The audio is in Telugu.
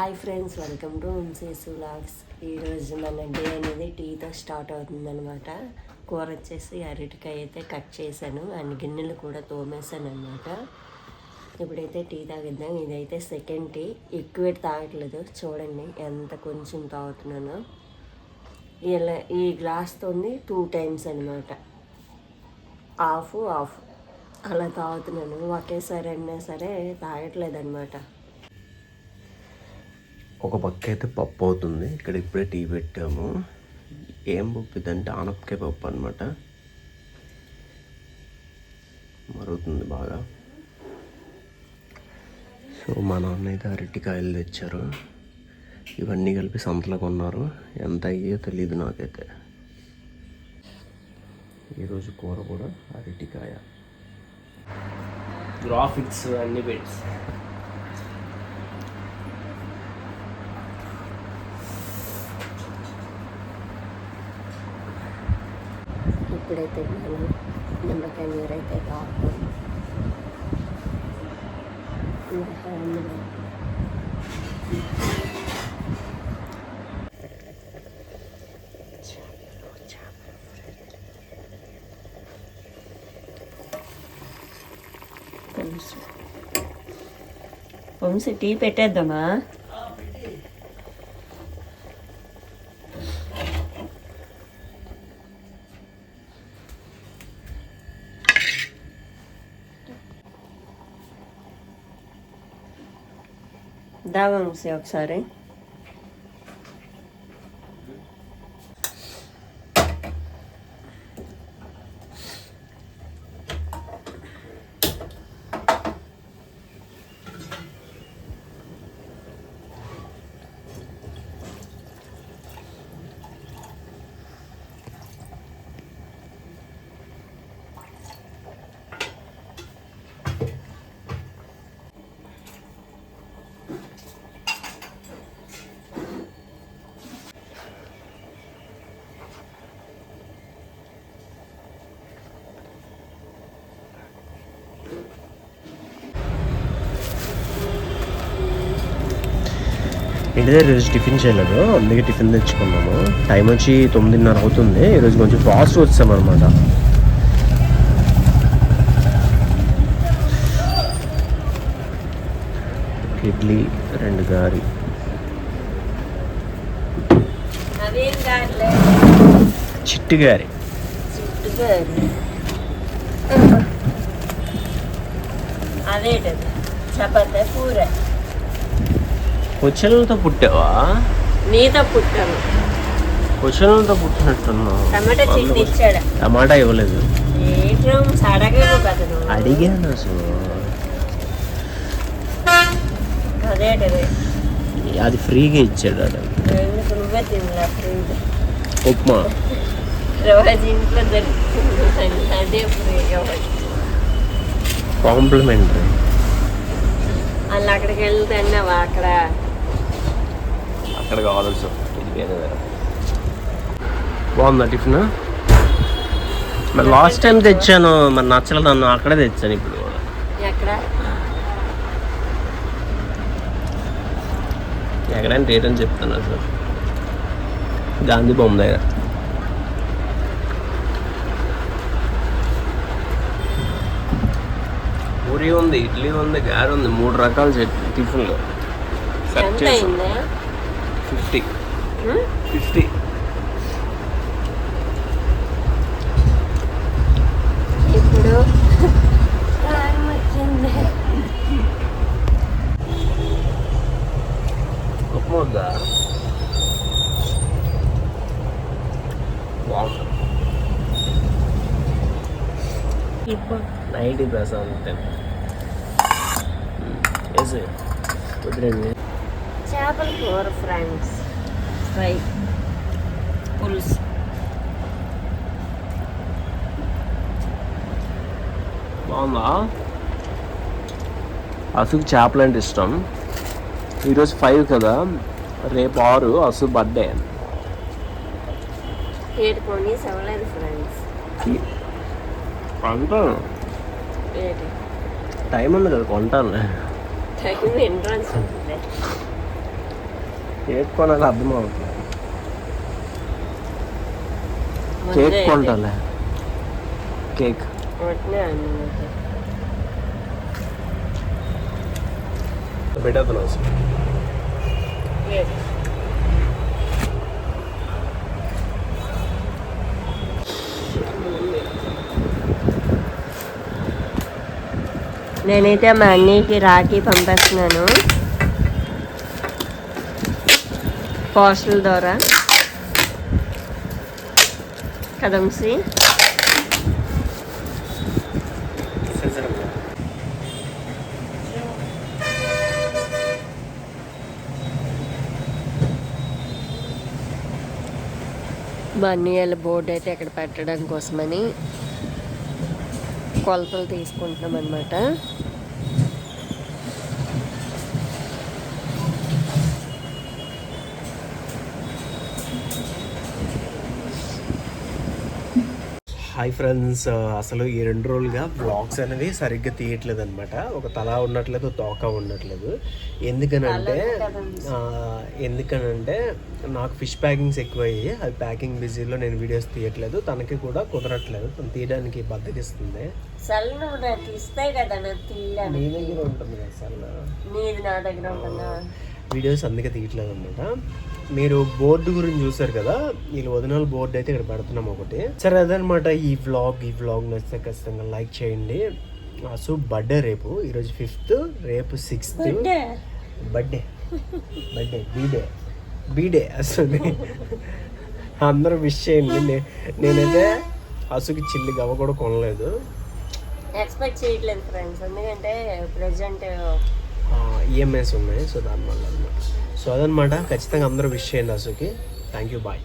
హాయ్ ఫ్రెండ్స్ వెల్కమ్ టు హోమ్సేస్ వ్లాగ్స్. ఈరోజు మన డే అనేది టీతో స్టార్ట్ అవుతుందనమాట కూర వచ్చేసి అరటికాయ అయితే కట్ చేశాను అండ్ గిన్నెలు కూడా తోమేశాను అనమాట ఇప్పుడైతే టీ తాగిద్దాం. ఇదైతే సెకండ్ టీ. ఎక్కువ తాగట్లేదు. చూడండి ఎంత కొంచెం తాగుతున్నానో. ఇలా ఈ గ్లాస్తో టూ టైమ్స్ అనమాట ఆఫ్ ఆఫ్ అలా తాగుతున్నాను. ఒకేసారి అయినా సరే తాగట్లేదు అనమాట ఒక పక్క అయితే పప్పు అవుతుంది. ఇక్కడ ఇప్పుడే టీ పెట్టాము. ఏం పప్పు ఇదంటే ఆనపకాయ పప్పు అనమాట మరుగుతుంది బాగా. సో మా నాన్న అయితే అరటికాయలు తెచ్చారు. ఇవన్నీ కలిపి సంతలో కొన్నారు. ఎంత అయ్యో తెలియదు నాకైతే. ఈరోజు కూర కూడా అరటికాయ. గ్రాఫిక్స్ అన్నీ పెట్టి. ఇప్పుడైతే మనం నిమ్మకాయ నీరు అయితే తాగుతాం. ఇంకా పులుసు టీ పెట్టేద్దామా? દાવાનું છે અક્ષરે ఇంటి దగ్గర ఈరోజు టిఫిన్ చేయలేదు. అందుకే టిఫిన్ తెచ్చుకున్నాము. టైం వచ్చి తొమ్మిదిన్నర అవుతుంది. ఈరోజు కొంచెం ఫాస్ట్ వచ్చామన్నమాట. ఇడ్లీ రెండు గారి. చిట్టి గారి. కొచ్చెలతో పుట్టావా? నీతో పుట్టాను. కొచ్చెలతో పుట్టినట్టున్నావు. టమాటా చట్నీ ఇచ్చాడు? టమాటా ఇవ్వలేదు. అడిగాను అసలు అది ఫ్రీగా ఇచ్చాడు అది ఎందుకు నువ్వే తినలే ఫ్రీగా? ఉప్మా. కాంప్లిమెంటరీ. వాళ్ళు అక్కడికి వెళ్తే అన్నావా అక్కడ? అక్కడ కావాల్సి ఇది వేరే వేరే. బాగుందా టిఫిన్? మరి లాస్ట్ టైం తెచ్చాను మరి నచ్చలేదు నన్ను అక్కడే తెచ్చాను ఇప్పుడు కూడా ఎక్కడ ఎక్కడైనా రేట్ అని చెప్తాను అసలు గాంధీ బొమ్మ దగ్గర. పూరి ఉంది ఇడ్లీ ఉంది గారి ఉంది మూడు రకాల టిఫిన్లు. ఫిఫ్టీ? ఫిఫ్టీ. ఇప్పుడు కారం వచ్చింది నైట్ ప్రశాంతం వేసి వదిలేండి చేపల కూర ఫ్రెండ్స్. ఫ్రై. పులుసు. బాగుందా? అసుకు చేపలు అంటే ఇష్టం. ఈరోజు ఫైవ్ కదా. రేపు ఆరు అసు బర్త్డే ఏంటి టైం ఉంది కదా కొంటాను. కేక్ కొనాలి అర్థం అవుతుంది. Cake కొంటాలే. Cake better than us. అసలు నేనైతే మా అన్నయ్యకి రాఖీ పంపేస్తున్నాను. పోస్టల్ ద్వారా. కదంసి? మా అన్నయ్యల బోర్డు అయితే ఇక్కడ పెట్టడం కోసమని కొలతలు తీసుకుంటున్నాం అనమాట హాయ్ ఫ్రెండ్స్ అసలు ఈ రెండు రోజులుగా బ్లాగ్స్ అనేవి సరిగ్గా తీయట్లేదు అనమాట ఒక తల ఉండట్లేదు తోక ఉండట్లేదు ఎందుకనంటే ఎందుకనంటే నాకు ఫిష్ ప్యాకింగ్స్ ఎక్కువయ్యి అది ప్యాకింగ్ బిజీలో నేను వీడియోస్ తీయట్లేదు. తనకి కూడా కుదరట్లేదు. తను తీయడానికి బద్దకిస్తుంది నీ దగ్గర ఉంటుంది కదా నీది నా దగ్గర ఉంటుందా? వీడియోస్ అందుకే తీయట్లేదు అనమాట మీరు బోర్డు గురించి చూసారు కదా వీళ్ళు వదినాల బోర్డు అయితే ఇక్కడ పెడుతున్నాం ఒకటి. సరే అదనమాట ఈ వ్లాగ్ ఈ వ్లాగ్ నచ్చితే ఖచ్చితంగా లైక్ చేయండి. సో బర్త్డే రేపు ఈరోజు ఫిఫ్త్ రేపు sixth birthday birthday B day B day అసలు. అందరూ విష్ చేయండి. నేనైతే అసుకి చిల్లి గవ్వ కూడా కొనలేదు. ఎక్స్పెక్ట్ చేయట్లేదు ఫ్రెండ్స్ ఎందుకంటే ప్రజెంట్ ఈఎంఐస్ ఉన్నాయి సో దానివల్ల అనమాట సో అదనమాట ఖచ్చితంగా అందరూ విష్ చేయండి అసుకి థ్యాంక్ యూ బాయ్